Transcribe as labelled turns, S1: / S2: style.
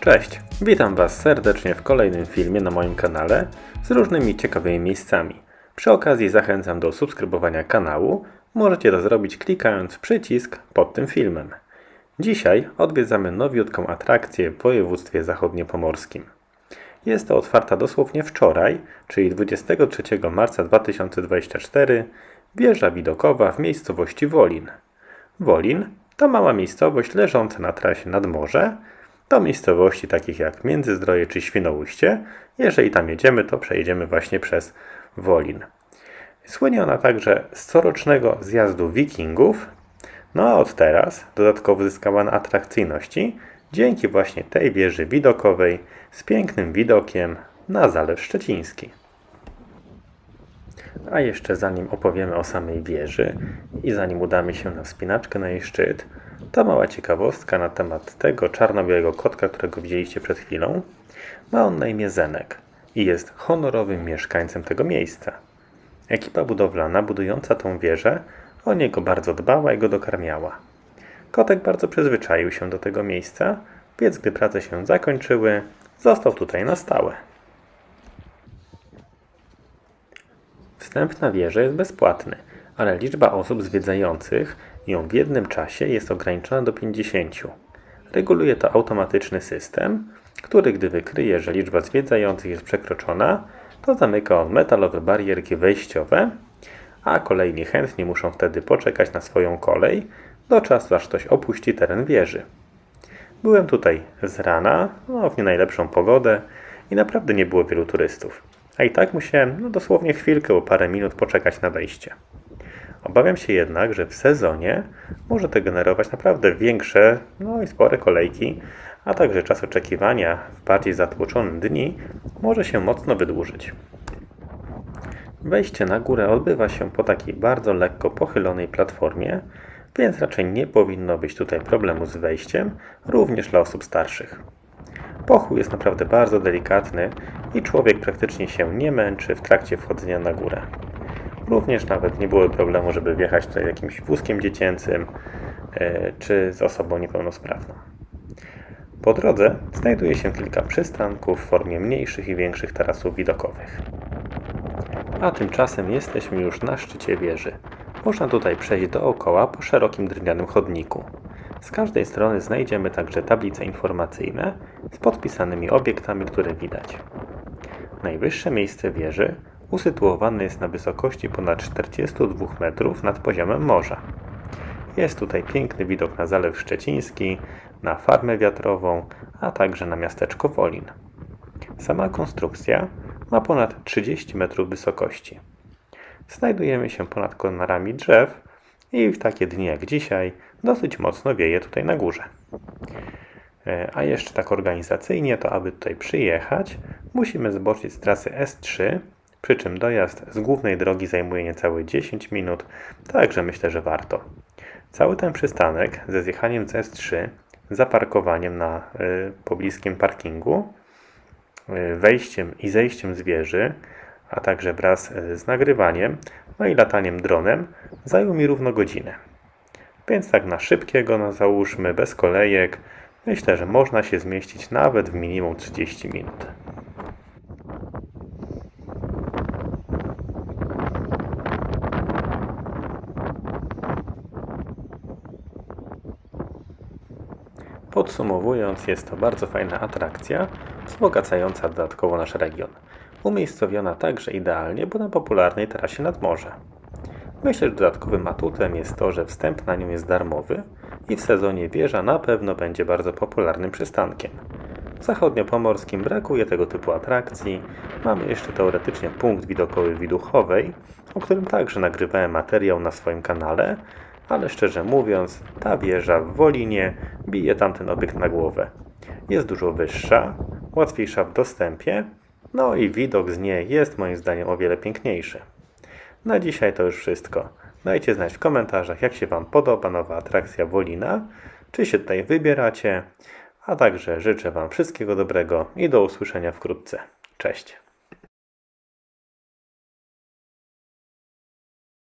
S1: Cześć, witam Was serdecznie w kolejnym filmie na moim kanale z różnymi ciekawymi miejscami. Przy okazji zachęcam do subskrybowania kanału. Możecie to zrobić klikając przycisk pod tym filmem. Dzisiaj odwiedzamy nowiutką atrakcję w województwie zachodniopomorskim. Jest to otwarta dosłownie wczoraj, czyli 23 marca 2024, wieża widokowa w miejscowości Wolin. Wolin to mała miejscowość leżąca na trasie nad morze, do miejscowości takich jak Międzyzdroje czy Świnoujście. Jeżeli tam jedziemy, to przejedziemy właśnie przez Wolin. Słynie ona także z corocznego zjazdu wikingów, no a od teraz dodatkowo zyskała na atrakcyjności dzięki właśnie tej wieży widokowej z pięknym widokiem na Zalew Szczeciński. A jeszcze zanim opowiemy o samej wieży i zanim udamy się na wspinaczkę na jej szczyt, to mała ciekawostka na temat tego czarno-białego kotka, którego widzieliście przed chwilą. Ma on na imię Zenek i jest honorowym mieszkańcem tego miejsca. Ekipa budowlana budująca tą wieżę o niego bardzo dbała i go dokarmiała. Kotek bardzo przyzwyczaił się do tego miejsca, więc gdy prace się zakończyły, został tutaj na stałe. Wstęp na wieżę jest bezpłatny, ale liczba osób zwiedzających ją w jednym czasie jest ograniczona do 50. Reguluje to automatyczny system, który gdy wykryje, że liczba zwiedzających jest przekroczona, to zamyka on metalowe barierki wejściowe, a kolejni chętni muszą wtedy poczekać na swoją kolej do czasu, aż ktoś opuści teren wieży. Byłem tutaj z rana, no, w nie najlepszą pogodę i naprawdę nie było wielu turystów. A i tak musiałem no, dosłownie chwilkę, o parę minut poczekać na wejście. Obawiam się jednak, że w sezonie może to generować naprawdę większe, no i spore kolejki, a także czas oczekiwania w bardziej zatłoczonym dni może się mocno wydłużyć. Wejście na górę odbywa się po takiej bardzo lekko pochylonej platformie, więc raczej nie powinno być tutaj problemu z wejściem, również dla osób starszych. Pochód jest naprawdę bardzo delikatny i człowiek praktycznie się nie męczy w trakcie wchodzenia na górę. Również nawet nie było problemu, żeby wjechać tutaj jakimś wózkiem dziecięcym e, czy z osobą niepełnosprawną. Po drodze znajduje się kilka przystanków w formie mniejszych i większych tarasów widokowych. A tymczasem jesteśmy już na szczycie wieży. Można tutaj przejść dookoła po szerokim drewnianym chodniku. Z każdej strony znajdziemy także tablice informacyjne z podpisanymi obiektami, które widać. Najwyższe miejsce wieży usytuowane jest na wysokości ponad 42 metrów nad poziomem morza. Jest tutaj piękny widok na Zalew Szczeciński, na farmę wiatrową, a także na miasteczko Wolin. Sama konstrukcja ma ponad 30 metrów wysokości. Znajdujemy się ponad konarami drzew i w takie dni jak dzisiaj dosyć mocno wieje tutaj na górze. E, A jeszcze tak organizacyjnie, to aby tutaj przyjechać, musimy zboczyć z trasy S3, przy czym dojazd z głównej drogi zajmuje niecałe 10 minut, także myślę, że warto. Cały ten przystanek ze zjechaniem z S3, zaparkowaniem na y, pobliskim parkingu, y, wejściem i zejściem z wieży, a także wraz y, z nagrywaniem, no i lataniem dronem, zajął mi równo godzinę. Więc tak na szybkiego, no załóżmy, bez kolejek, myślę, że można się zmieścić nawet w minimum 30 minut. Podsumowując, jest to bardzo fajna atrakcja, wzbogacająca dodatkowo nasz region. Umiejscowiona także idealnie, bo na popularnej trasie nad morze. Myślę, że dodatkowym atutem jest to, że wstęp na nią jest darmowy i w sezonie wieża na pewno będzie bardzo popularnym przystankiem. W zachodniopomorskim brakuje tego typu atrakcji. Mamy jeszcze teoretycznie punkt widokowy Widuchowej, o którym także nagrywałem materiał na swoim kanale, ale szczerze mówiąc, ta wieża w Wolinie bije tamten obiekt na głowę. Jest dużo wyższa, łatwiejsza w dostępie, no i widok z niej jest moim zdaniem o wiele piękniejszy. Na dzisiaj to już wszystko. Dajcie znać w komentarzach, jak się Wam podoba nowa atrakcja Wolina, czy się tutaj wybieracie, a także życzę Wam wszystkiego dobrego i do usłyszenia wkrótce. Cześć!